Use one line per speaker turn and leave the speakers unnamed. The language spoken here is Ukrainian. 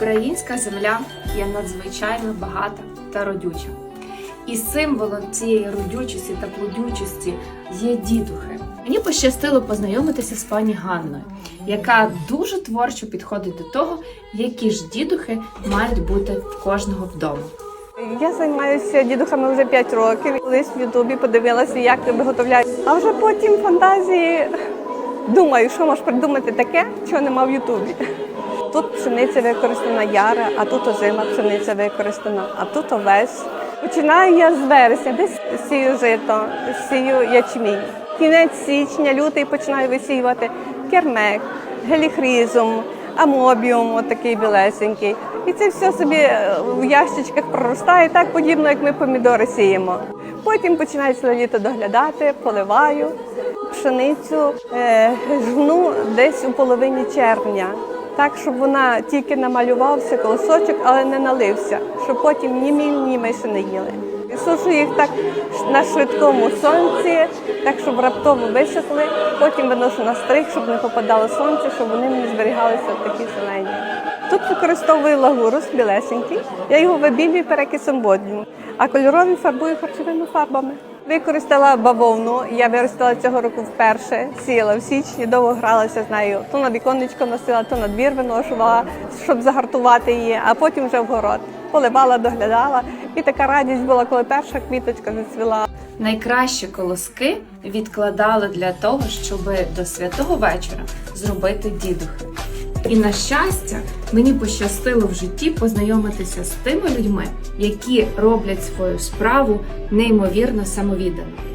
Українська земля є надзвичайно багата та родюча. І символом цієї родючості та плодючості є дідухи. Мені пощастило познайомитися з пані Ганною, яка дуже творчо підходить до того, які ж дідухи мають бути в кожного вдома.
Я займаюся дідухами вже 5 років. Колись в Ютубі подивилася, як виготовляють. А вже потім фантазії думаю, що можеш придумати таке, чого нема в Ютубі. Тут пшениця використана яра, а тут озима пшениця використана, а тут овес. Починаю я з вересня, десь сію жито, сію ячмінь. Кінець січня, лютий починаю висіювати кермек, геліхризум, амобіум, отакий білесенький. І це все собі е, в ящичках проростає, так подібно, як ми помідори сіємо. Потім починаю ціле літо доглядати, поливаю пшеницю, е, жну десь у половині червня. Так, щоб вона тільки намалювався колосочок, але не налився, щоб потім ні міль, ні миші не їли. І Сушу їх так на швидкому сонці, так щоб раптово висохли. Потім виношу на стрих, щоб не попадало сонце, щоб вони не зберігалися такі зелені. Тут використовую лагурус білесенький. Я його вибілюю перекисом водню, а кольорові фарбую харчовими фарбами. Використала бавовну. Я виростила цього року вперше, сіяла в січні, довго гралася з нею. То на віконечко носила, то на двір виношувала, щоб загартувати її, а потім вже в город. Поливала, доглядала. І така радість була, коли перша квіточка зацвіла.
Найкращі колоски відкладали для того, щоб до святого вечора зробити дідухи. І на щастя, мені пощастило в житті познайомитися з тими людьми, які роблять свою справу неймовірно самовіддано.